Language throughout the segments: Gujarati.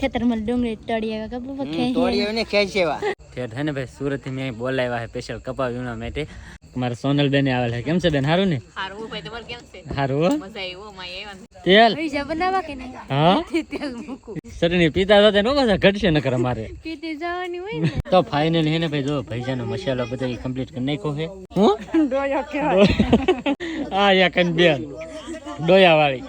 ખેતરમાં ડુંગળી તળિયા કપા હમ, તોડી આવીને આવ્યા ઠેઠ હે ને ભાઈ સુરતથી મેં બોલાવ્યા છે સ્પેશિયલ કપા વીણવા માટે. મારા સોનલ બેન આવેલા છે. કેમ છે બેન? હારું ને? હારું ભાઈ તમારે કેમ છે? હારું મજા આવ્યો હો માં આવ્યા. તેલ? પૈસા બનાવવા કે નહીં? હા? તેલ મૂકું સરની પીતા સાથે નો પાછા ઘટશે ન કરે મારે પીતી જવાની હોય ને. તો ફાઇનલ હે ને ભાઈ જો ભૈજાનો મસાલો બધો કમ્પ્લીટ કરી નાખ્યો છે. હું? આ યા કન બેન. ડોયા વાળી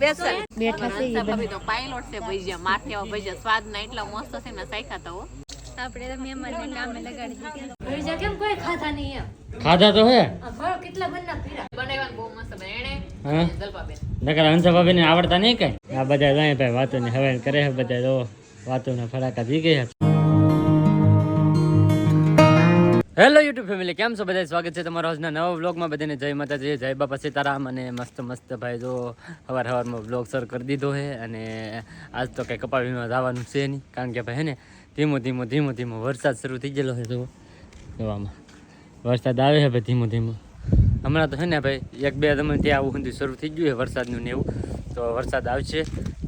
બેસલ બેઠા છે. ઈ ભાભી તો પાયલોટ છે ભજીયા માઠિયા ભજીયા. સ્વાદ ના એટલા મસ્ત છે ને સાયખા તો આપણે તો મહેમાનને કામે લગાડી દીધા. ભજીયા કેમ કોઈ ખાતા નહીં એમ? ખાધા તો હે? આ કેટલા બનના પીરા બનાવવાનું બહુ મસ્ત બને. એને હા? જલપાબેન. નકર હંસા ભાભી ને આવડતા નહીં કઈ? આ બધા જાય ભાઈ વાતો ને હવે કરે છે બધા તો વાતો ને ફરાકા જી ગયા હેલો યુટ્યુબ ફેમિલી કેમ છો? બધા સ્વાગત છે તમારા આજના નવા વ્લોગમાં. બધાને જય માતાજી, જય બાપા સીતારામ. અને મસ્ત મસ્ત ભાઈ જો સવાર સવારમાં વ્લોગ સર કરી દીધો છે. અને આજ તો કંઈ કપાળીમાં જવાનું છે નહીં. કારણ કે ભાઈ ને, ધીમો ધીમો ધીમો ધીમો વરસાદ શરૂ થઈ ગયેલો છે, જો. જોવામાં. વરસાદ આવે છે ભાઈ ધીમો ધીમો. હમણાં તો છે ને, ભાઈ, એક, બે તમે ત્યાં આવું સુધી શરૂ થઈ ગયું છે વરસાદનું ને એવું. તો વરસાદ આવશે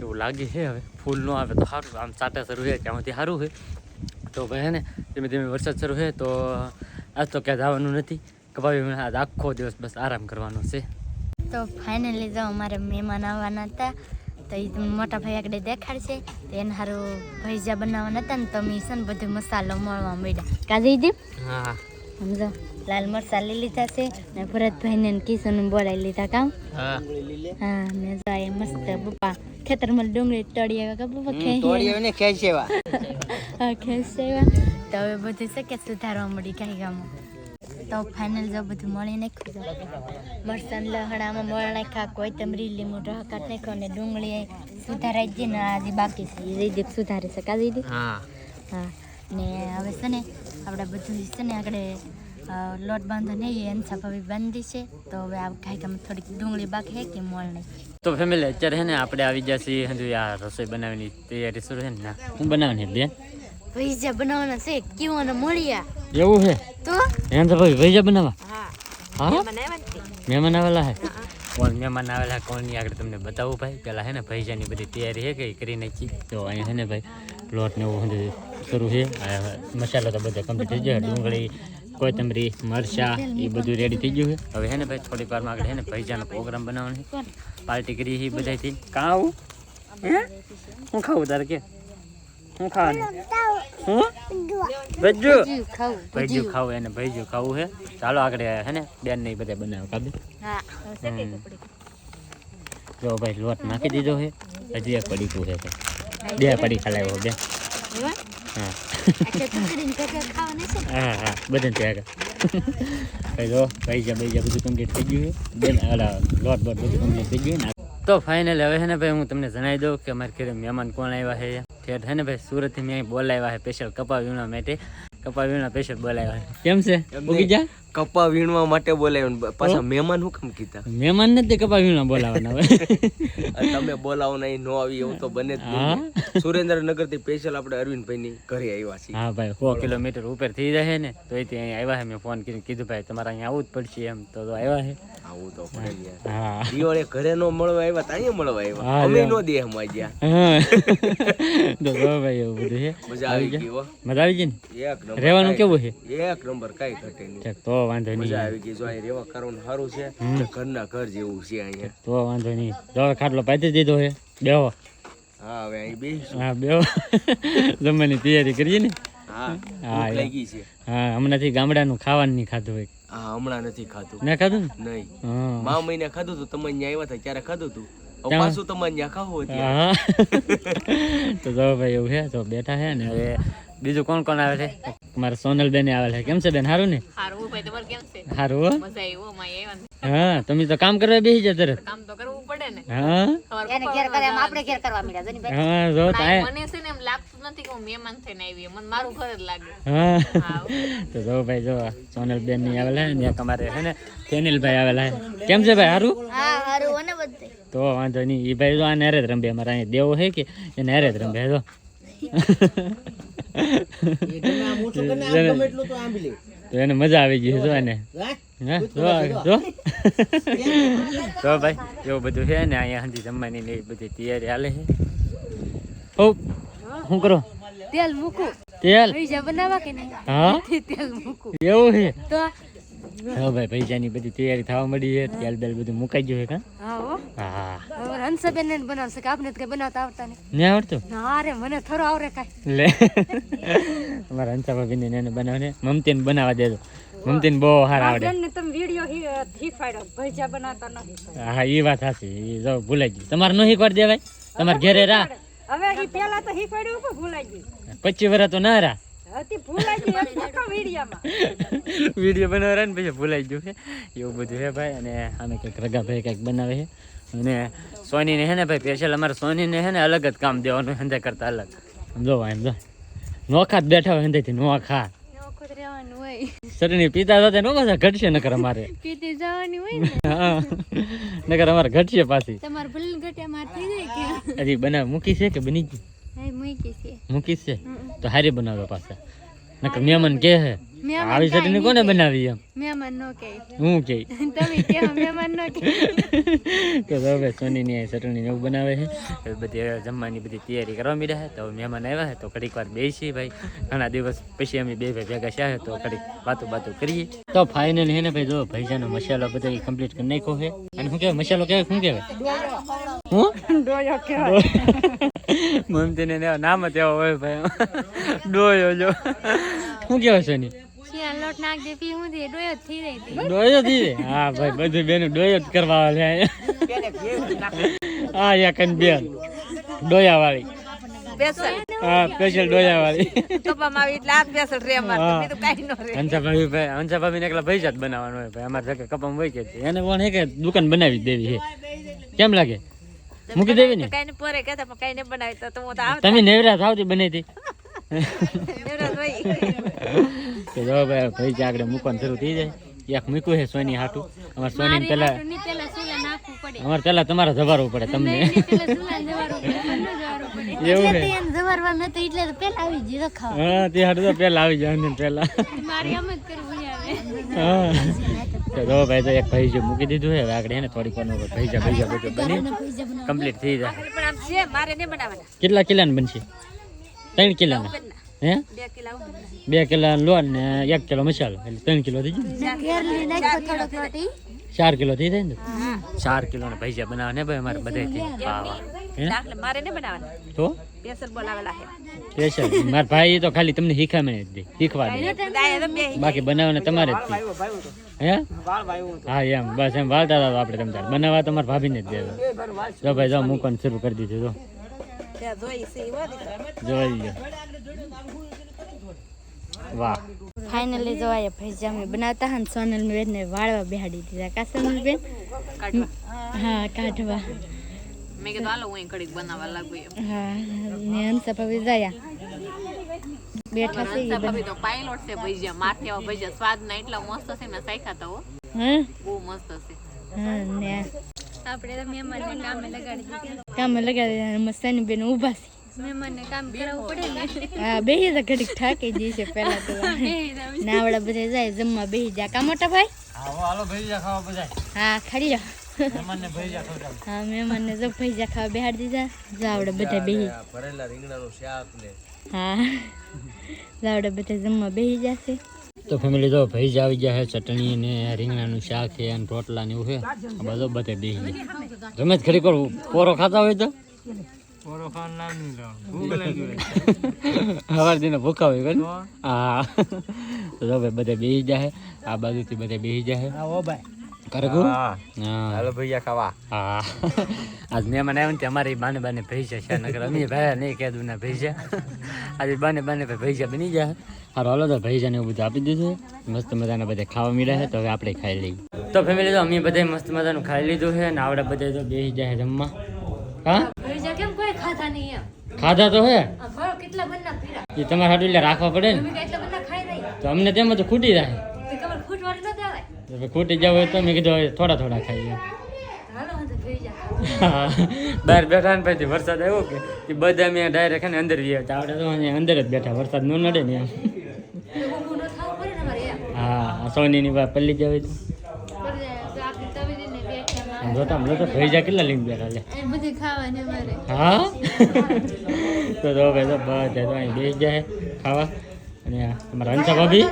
એવું લાગે છે હવે. ફૂલ ન આવે તો સારું. આમ ચાટા શરૂ છે ત્યાંથી સારું છે. તો ભાઈ ને, ધીમે ધીમે વરસાદ શરૂ છે. તો આજ તો ક્યાં જવાનું નથી. કપાવી આજ આખો દિવસ બસ આરામ કરવાનો છે. તો ફાઇનલી જો અમારે મહેમાન આવવાના હતા તો એ તમને મોટા ભાઈ આગળ દેખાડશે. તો એને સારું ભૈજા બનાવવાના હતા ને તો મેં છે ને બધું મસાલો મળવા મળ્યા. કાઢી દીધી હા. સમજો લાલ મરચા લઈ લીધા છે ને ભરતભાઈને ને કિશન બોલાવી લીધા કામ હા. હા ને જો એ મસ્ત બપ્પા ખેતરમાં ડુંગળી તળી આવ્યા કે બપ્પા ખેંચી ખેંચેવા હા ખેંચી આવ્યા તો હવે બધું છે કે સુધારવા મળી કાંઈ ગામમાં તો ફાઇનલ જો બધું મળી નાખ્યું મરચાં લહણામાં મળ નાખ્યા કોથમરી લીંબુ ઢાકાટ નાખ્યો ને ડુંગળી સુધારાઈ જ ને આજે બાકી છે. એ જયદીપ સુધારે છે કા જયદીપ હા. ને હવે છે ને આપણે બધું છે ને આગળ લોટ બાંધો નહીં એન ભાભી બાંધી છે. તો હવે આ ખાઈકામાં થોડીક ડુંગળી બાકી હે કે મોળ નહીં. તો ફેમિલી અત્યારે છે ને આપણે આવી જશે હજુ આ રસોઈ બનાવવાની તૈયારી શરૂ છે ને હું બનાવવાની બેન પૈસા બનાવવાના છે કેવો ને મળ્યા એવું છે તો એમ તો ભાઈ ભૈજા બનાવવા હા હા બનાવ્યા ને મહેમાન આવેલા હે કોણ મહેમાન આવેલા કોણની આગળ તમને બતાવું ભાઈ પેલા હે ને ભૈજાની બધી તૈયારી હે કે ઈ કરી નાખી તો અહીંયા છે ને ભાઈ લોટ ને એવું બધું શરૂ છે આ મસાલો તો બધો કમ્પ્લીટ થઈ ગયો ડુંગળી કોથમરી મરચા એ બધું રેડી થઈ ગયું છે હવે હે ને ભાઈ થોડીક વારમાં આગળ હે ને ભૈજાનો પ્રોગ્રામ બનાવવાનો છે પાર્ટી કરી છે બધાથી કાં આવું હે હું ખાવું તારે કે હું ખાવાનું? હું? ભજ્જુ ખાવું ભૈજુ ખાવું એને ભૈજુ ખાવું છે. ચાલો આગળ હે ને બેન ને બધા બનાવે કાબી હા જો ભાઈ લોટ નાખી દીધો છે. હજી એક પડીકું છે બે પડી ખલાવ્યો બે. હા. હા હા. બધાને ત્યાં આગળ. જો પૈસા પૈસા બધું કમ્પ્લીટ થઈ ગયું બેન ઓલા લોટ બોટ બધું કમ્પ્લીટ થઈ ગયું ને. તો ફાઇનલ હવે છે ને ભાઈ હું તમને જણાવી દઉં કે અમારે ઘરે મહેમાન કોણ આવ્યા છે. ઠેઠ છે ને ભાઈ સુરતથી મેં બોલાવ્યા છે સ્પેશિયલ કપા વીણા માટે. કપા વીણા સ્પેશિયલ બોલાવ્યા કેમ છે? ઉગી જા કપા વીણવા માટે બોલાવ્યો પાછા મહેમાન હું કેમ કીધા? મહેમાન નથી કપા વીણવા બોલાવવાના હવે. તમે બોલાવો નહીં નો આવી એવું તો બને જ નહીં. સુરેન્દ્રનગરથી સ્પેશિયલ આપણે અરવિંદભાઈ ની ઘરે આવ્યા છીએ. હા ભાઈ સો કિલોમીટર ઉપર થઈ જાય ને તો એ ત્યાં આવ્યા છે. મેં ફોન કરીને કીધું ભાઈ તમારે અહીંયા આવવું જ પડશે એમ. તો તો આવ્યા છે. આવું તો પડે યાર. હા. દિવાળીએ ઘરે નો મળવા આવ્યા તો અહીંયા મળવા આવ્યા. અમે નો દે એમ ગયા. તો ભાઈ એવું બધું છે. મજા આવી ગઈ મજા આવી ગઈ ને? એક નંબર રહેવાનું કેવું છે? એક નંબર કઈ ઘટે નહીં. તો વાંધો નહીં. મજા આવી ગઈ. જો અહીં રેવા કરવાનું સારું છે. ઘરના ઘર જેવું છે અહીંયા. તો વાંધો નહીં. જો ખાટલો પાતી દીધો છે. બેહો. હા હવે અહીં બેસ હા બેહો. જમવાની તૈયારી કરીએ ને? હા હા, લાગી છે. હા હમણાંથી ગામડાનું ખાવાનું નહીં ખાધું હોય. હા હમણાં નથી ખાધું. ના ખાધું નહીં. હા. મા મહિને ખાધું તું તમે અહીંયા આવ્યા હતા ત્યારે ખાધું તું. હવે ત્યાં- પાછું તમારે ત્યાં ખાવું હતું હા. તો જો ભાઈ એવું છે તો બેઠા છે ને હવે બીજું કોણ કોણ આવે છે? મારા સોનલ બેન આવે છે. કેમ છે બેન? સારું ને? હારું કેમ છે? સારું હો. મજા આવી હો માં આવ્યા ને. હા તમે તો કામ કરવા બેસી જાય તરત. કામ તો કરવું પડે ને. હા? તમારે પપ્પા હા જો તાય મને છે ને એમ લાગતું નથી કે હું મહેમાન થઈને આવી મને મારું ઘર જ લાગે. હા. હા તો જો ભાઈ જો સોનલ બેનની આવેલા છે ને તમારે છે ને આવેલા છે. કેમ છે ભાઈ સારું હા હારું અને બધે. તો વાંધો નહીં. એ ભાઈ જો આ નેરે જ રંબે અમારે અહીં દેવો છે કે એ નેરે જ રંબે જો. તો એને મજા આવી ગઈ જોવાને જો એને. જો જો. તો ભાઈ એવું બધું છે ને અહીંયા હજી જમવાની ને એ બધી તૈયારી હાલે છે? હો શું કરો? તેલ મૂકો. તેલ? પૈસા બનાવવા કે નહીં? હા? તેલ મૂકો. એવું છે? તો હા ભાઈ પૈસાની બધી તૈયારી થવા મળી છે તેલ બેલ બધું મુકાઈ ગયું છે કાં? હા. હા. હંસાબેન ને બનાવશે કે આપને કઈ બનાવતા આવડતા નહીં. ને આવડતું? ના રે મને થરો આવરે કાંઈ. લે. અમારા હંસા ભાભીને એને બનાવને. મમતીને બનાવવા દેજો. મમતીને બહુ હાર આવડે. ને તમે વીડિયો શીખવાડો. ભજીયા બનાવતા નથી હા એ વાત સાચી એ જો ભૂલાઈ ગઈ તમારે નહીં શીખવાડ દેવાય? તમારે ઘરે રા હવે એ પેલા તો શીખવાડ્યું પણ ભૂલાઈ ગયું. પચીસ વર્ષ તો ના રા વીડિયો બનાવવા ને પછી ભૂલાઈ ગયું છે. એવું બધું છે ભાઈ. અને અમે કંઈક રગાભાઈ કંઈક બનાવે છે. અને સોનીને હે ને ભાઈ સ્પેશિયલ અમારે સોનીને હે ને અલગ જ કામ દેવાનું હંધે કરતા અલગ. સમજો એમ જો નોખા જ બેઠા હોય હંધેથી નોખા રહેવાનું હોય. ચટણી નો પાછા ઘટશે નકર અમારે. પીતી જવાની હોય ને. નકર અમારે ઘટશે પાછી. તમારે ભલે ગટ્યા માર થઈ જાય કે? હજી બનાવ મૂકી છે કે બની ગઈ મૂકી છે. મૂકી છે? તો હારી બનાવો પાછા. નકર મહેમાન કે હે? આવી ચટણી કોને બનાવી એમ? મહેમાન નો કે હું કે તમે કે મહેમાન નો કે તો હવે સોની ની ચટણી ને એવું બનાવે છે. હવે બધી જમવાની બધી તૈયારી કરવા માંડ્યા છે. તો મહેમાન આવ્યા છે તો ઘડીક વાર બેસી ભાઈ. ઘણા દિવસ પછી અમે બે ભાઈ ભેગા થયા તો ઘડીક વાતો બાતો કરીએ. તો ફાઇનલ હે ને ભાઈ જો ભાઈજાનો મસાલો બધો કમ્પ્લીટ કરી નાખ્યો છે. અને શું કહેવાય મસાલો કહેવાય શું કહેવાય? હું? મમતીને ને નામ જ એવો હોય ભાઈ. ડોયો જો. શું કહેવાય સોની? શિયા લોટ નાખ દે પી હું દે ડોયો થઈ રહી હતી ડોયો થી હા ભાઈ બધું બેન ડોયો જ કરવા આવે હા યા કન બેન ડોયા વાળી હા સ્પેશિયલ ડોયા વાળી હા. હંસા ભાભી ભાઈ હંસા ભાભી ને એકલા ભાઈ જાત બનાવવાનું હોય ભાઈ અમારે કપામ હોય કે એને પણ હે કે દુકાન બનાવી દેવી છે. કેમ લાગે? મૂકી દેવી ને? કઈ પોરે કહેતા પણ કઈ ને બનાવી તો તો હું તો આવતા. તમે નેવરા થાવતી બનાવી હતી કે જો ભાઈ ભાઈ જે આગળ મૂકવાનું શરૂ થઈ જાય એક મૂક્યું છે સોની હાટું. અમારે સોની પેલા ની પેલા સુલા નાખવું પડે. અમારે પેલા તમારે જવારવું પડે તમને. એની પેલા સુલા જવારું પડે મને જવારું પડે. એવું છે? તે એને જવારવા નતો એટલે તો પેલા આવી જીરો ખાવા હા તે હાટું તો પેલા આવી જાય ને પેલા. મારી એમ જ કરવું આવે હા. તો જો ભાઈ તો એક ભાઈ જે મૂકી દીધું છે હવે આગળ હે ને થોડીક વાર ભૈજા ભાઈ બધું બની. કમ્પ્લીટ થઈ જાય. પણ આમ છે મારે નહીં બનાવવાના. કેટલા કિલાનું બનશે? ત્રણ કિલાના હે? બે કિલો લો લોન ને એક કિલો મસાલો. એટલે ત્રણ કિલો થઈ જાય. ચાર કિલો થઈ જાય. ને? ચાર કિલો ને ભૈજા બનાવવા ને ભાઈ અમારે બધા મારે ને બનાવવાના. તો? સ્પેશિયલ બોલાવેલા છે. સ્પેશિયલ મારા ભાઈ તો ખાલી તમને શીખામણે જ દે. શીખવા દે દાય તો બે બાકી બનાવવાને તમારે જ હે હા? એમ. બસ એમ. વાળતા હતા આપણે તમે તાર. બનાવવા તમારે ભાભીને જ દેજો જો ભાઈ જો મૂકવાનું શરૂ કરી દીધું જો. વાહ ફાઇનલી જો આયા ભજીયા અમે બનાવતા હા ને સોનલ બેન ને વાળવા બેહાડી દીધા. કા સોનલ બેન? હા કાઢવા. મેં કીધું હાલો હું ઘડીક બનાવવા લાગુ હા ને હંસા ભાભી જયા. બેઠા છે ઈ ભાભી તો પાયલોટ છે ભજીયા માથે એવા ભજીયા સ્વાદ ના એટલા મસ્ત છે મેં સાખ્યા તા હો. હા? બહુ મસ્ત છે. હા ને આપણે મહેમાનને કામે લગાડી દીધા. કામે લગાડી મસ્તાની બેન ઊભા છે. મહેમાનને કામ કરાવવું પડે ને. હા બેહી તો ઘડીક થાકી જઈ છે પહેલા તો. નાવડા બધા જાય જમવા બેહી જા. કા મોટા ભાઈ? હાલો ભૈજા ખાવા બધા. હા ખાડી જાઓ. મહેમાનને ભૈજા ખવડાવ હા મહેમાનને જો ખાવા બેહાડી દીધા. જાવડે બધા બેહી. ભરેલા રીંગણાનું શાક ને. હા. જાવડે બધા જમવા બેહી જશે. તો ફેમિલી જો જ આવી ગયા છે ચટણી ને રીંગણાનું શાક છે અને રોટલા ને એવું છે. આ બધો બધે બેસી ગયા. તમે જ ખરી કરું પોરો ખાતા હોય તો? દીને દિને ભૂખા હોય હા. તો ભાઈ બધે બેસી જાય આ બાજુથી બધે બેસી જાય કરે? કુ હા. હાલો ભૈયા ખાવા. હા. આજ મહેમાન આવ્યા ને અમારી બાને બાને ભૈસા છે નકર અમે ભાઈ નહીં કહેતું ના ભૈસા. આજે બાને બાને ભાઈ ભૈજા બની જાય. હારો હાલો તો ભૈજાને એવું બધું આપી દીધું. મસ્ત મજાના બધા ખાવા મળ્યા છે તો હવે આપણે ખાઈ લઈએ. તો ફેમિલી તો અમે બધા મસ્ત મજાનું ખાઈ લીધું છે ને આવડે બધા તો બેસી જાય જમવા હા? પૈસા કેમ કોઈ ખાતા નહીં એમ? ખાધા તો હે? કેટલા બના પીરા? એ તમારે એટલે રાખવા પડે ને? તો અમને તેમ તો ખૂટી જાય તો ખબર ફૂટ વાળી ન દેવાય તો હવે ખૂટી જાવ તો મેં કીધું હવે થોડા થોડા ખાઈએ. તો જા. બહાર બેઠા ને પછી વરસાદ આવ્યો કે એ બધા મેં ડાયરેક્ટ ને અંદર ગયા હતા. આપણે તો અહીંયા અંદર જ બેઠા વરસાદ ન નડે ને એમ. હા સોનીની વાત પલ્લી જ તો. પર તો આપણે તવી દઈને બેઠા જોતા જોતા ભૈજા કેટલા લઈને બેઠા લે હા? તો જો ભાઈ તો બધા તો અહીં બેસી જાય ખાવા. અને અમારા હંસા ભાભી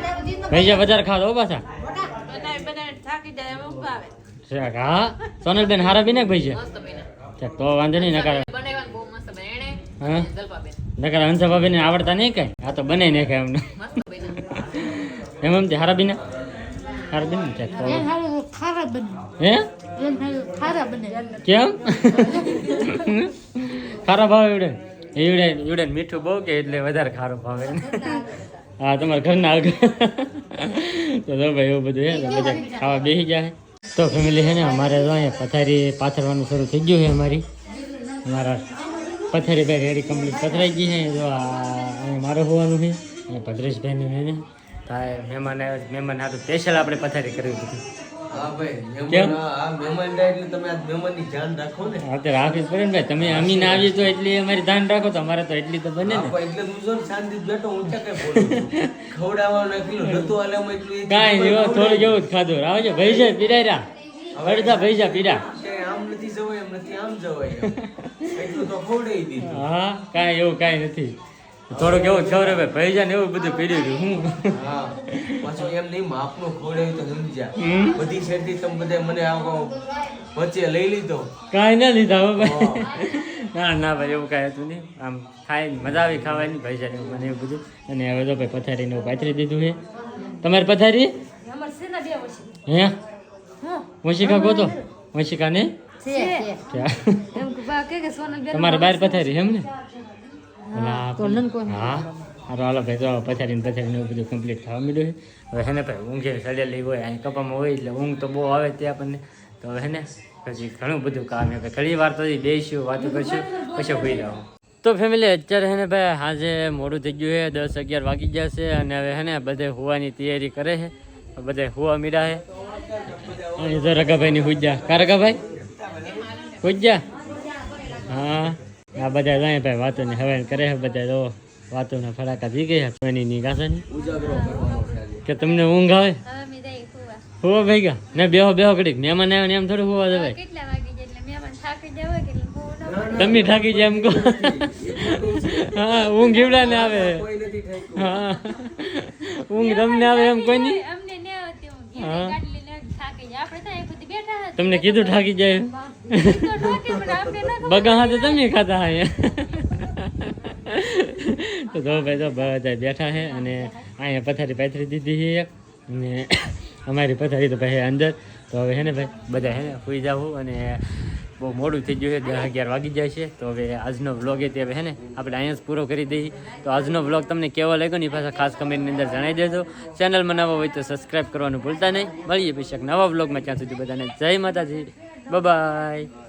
ભાઈ જા વધારે ખાવા દો પાછા. થાકી જાય એમ ઊંઘ આવે. શાક, હા? સોનલબેન હારા બી ને ભાઈ છે? મસ્ત તો વાંધો નહીં નકાર બનાવવાનું બહુ મસ્ત બને. એને હા? જલપાબેન. નકાર હંસા ને આવડતા નહીં કઈ? આ તો બને નહીં ખાય એમને. એમ એમ હારા બી ને હારા બી ને ચાક, તો ખારા બને. હે? ખારા બને. કેમ? ખારા ભાવ એવડે. એવડે એવડે મીઠું બહુ કે એટલે વધારે ખારું ભાવે હા, તમારા ઘરના આગળ. તો જો ભાઈ, એવું બધું તો બધા ખાવા બેસી જાય તો ફેમિલી છે ને, અમારે તો અહીંયા પથારી પાથરવાનું શરૂ થઈ ગયું છે અમારી. અમારા પથારી ભાઈ રેડી કમ્પ્લીટ પથરાઈ ગઈ છે. જો આ મારે હોવાનું છે અહીંયા ભદ્રેશભાઈનું છે ને. તો મહેમાન આવ્યા મહેમાન હાટું સ્પેશિયલ આપણે પથારી કરવી હતી એટલે રાખવી પડે ને તમે અમીન ના આવીએ તો એટલી અમારી ધ્યાન રાખો તો અમારે તો એટલી તો બને ને. એટલે હું શાંતિ બેઠો હું ક્યાં કઈ. ખવડાવવાનું એકલું નતું એટલું કાંઈ હો, થોડું જેવું જ ખાધું. આવજો ભાઈ છે પીડાયરા અડધા ભાઈ પીડા આમ નથી જવાય એમ નથી આમ જવાય. એટલું તો ખવડાવી દીધું. હા કાંઈ એવું કાંઈ નથી. થોડુંક એવું જ ખબર ભાઈ ભાઈ એવું બધું પીડ્યું હતું હું? હા. પાછું એમ નહીં માપનું ખવડાવ્યું તો સમજ્યા. બધી શેરથી તમે બધા મને આવો વચ્ચે લઈ લીધો. કાંઈ ના લીધા હો ભાઈ. ના ના ભાઈ એવું કાંઈ હતું નહીં. આમ ખાઈ મજા આવી ખાવાની ભાઈ એવું મને એવું બધું. અને હવે તો ભાઈ પથારીને એવું પાથરી દીધું છે. તમારી પથારી? હે? વંશિકા ગોતો? વંશિકા ને તમારે બાર પથારી એમ ને? હા હારો હાલો ભાઈ તો પથારીને પથારીને એવું બધું કમ્પ્લીટ થવા મળ્યું છે. હવે હેને ભાઈ ઊંઘે સડેલી હોય અહીં કપામાં હોય એટલે ઊંઘ તો બહુ આવે તે આપણને. તો હવે હેને પછી ઘણું બધું કામ છે. ઘણી વાર તો હજી બેસીશું વાતો કરશું પછી હોઈ જાઓ તો ફેમિલી અત્યારે હેને ભાઈ આજે મોડું થઈ ગયું છે દસ અગિયાર વાગી ગયા છે અને હવે હેને બધે હોવાની તૈયારી કરે છે. બધે હોવા મીડા છે. રગાભાઈ ની હુજ્જા કા રગાભાઈ હુજ્જા હા. આ બધા જાય ભાઈ વાતો ને હવે કરે છે બધા તો વાતોના ફટાકા જી ગયા સોની ની છે આજે. કે તમને ઊંઘ આવે? હોવા ભાઈ ગયા? ને બેહો બેહો કડી મહેમાન આવે ને એમ થોડું હોવા દેવાય તમે થાકી જાય એમ કહો. હા ઊંઘ એવડા ને આવે. કોઈ નથી ઠાક્યું. હા. ઊંઘ તમને આવે એમ કોઈ નહીં હા. તમને કીધું થાકી જાય. બગા હાથે તમે ખાતા અહીંયા તો જો ભાઈ તો બધા બેઠા છે અને અહીંયા પથારી પાથરી દીધી છે અને અમારી પથારી તો ભાઈ અંદર. તો હવે હે ને ભાઈ બધા હે ને સુઈ જાવું અને બહુ મોડું થઈ ગયું છે, દસ અગિયાર વાગી જાય છે. તો હવે આજનો વ્લોગ એ તે હવે ને, આપણે અહીંયા જ પૂરો કરી દઈએ. તો આજનો વ્લોગ તમને કેવો લાગ્યો ને પાછા ખાસ કમેન્ટની અંદર જણાવી દેજો. ચેનલમાં નવા હોય તો સબસ્ક્રાઈબ કરવાનું ભૂલતા નહીં. મળીએ પછી નવા વ્લોગમાં ત્યાં સુધી બધાને જય માતાજી. બાય